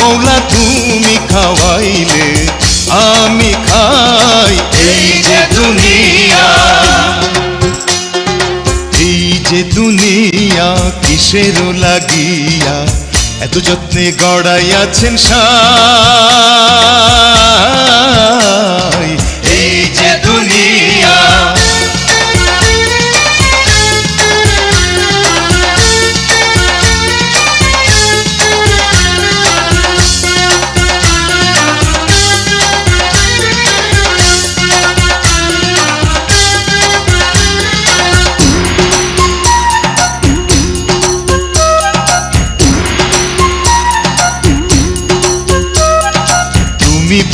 মৌলা তুমি খাওয়াইলে, আমি খাই এই যে দুনিয়া। এই যে দুনিয়া কিসের লাগিয়া, এত যত্নে গড়াইয়াছেন সাই।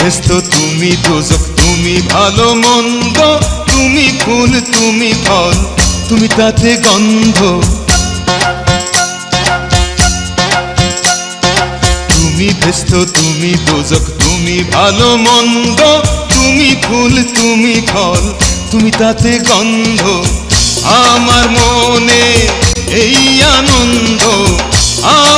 তুমি ব্যস্ত, তুমি দোজক, তুমি ভালো মন্দ, তুমি ফুল তুমি ফল তুমি তাতে গন্ধ। তুমি ব্যস্ত, তুমি দোজক, তুমি ভালো মন্দ, তুমি ফুল তুমি ফল তুমি তাতে গন্ধ। আমার মনে এই আনন্দ আমার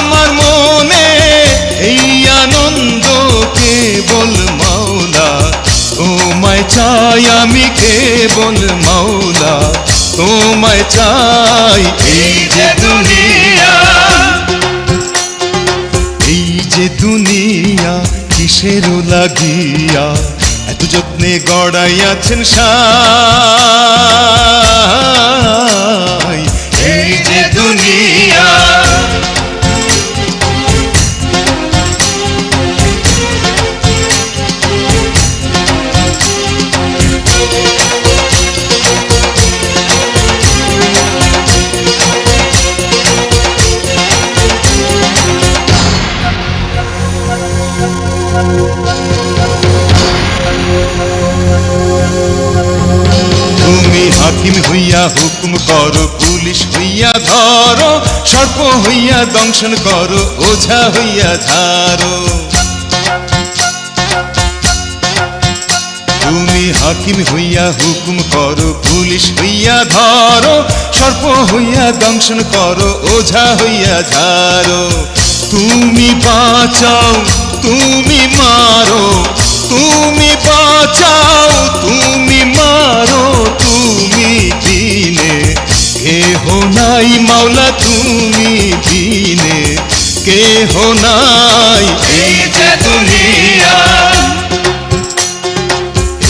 চাই আমি কেবল মাওলা, তোমায় চাই এই যে দুনিয়া। এই যে দুনিয়া কিসের লাগিয়া, এত যত্নে গড়াইয়াছেন সাই। এই যে দুনিয়া হাকিম হইয়া হুকুম করো, পুলিশ হইয়া ধরো, সর্প হইয়া দংশন করো, ওঝা হইয়া ঝাড়ো। তুমি হাকিম হইয়া হুকুম করো, পুলিশ হইয়া ধরো, সর্প হইয়া দংশন করো, ওঝা হইয়া ঝাড়ো। তুমি বাঁচাও, তুমি মারো, তুমি বাঁচাও তুমি না তুমি দিনে কেহ নাই এই যে দুনিয়া।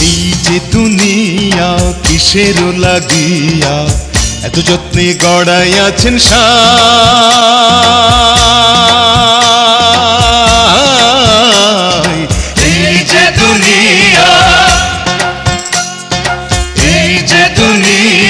এই যে দুনিয়া, কিসের লাগিয়া? এত যত্নে গড়াই আছেন এই যে দুনিয়া, এই যে দুনিয়া।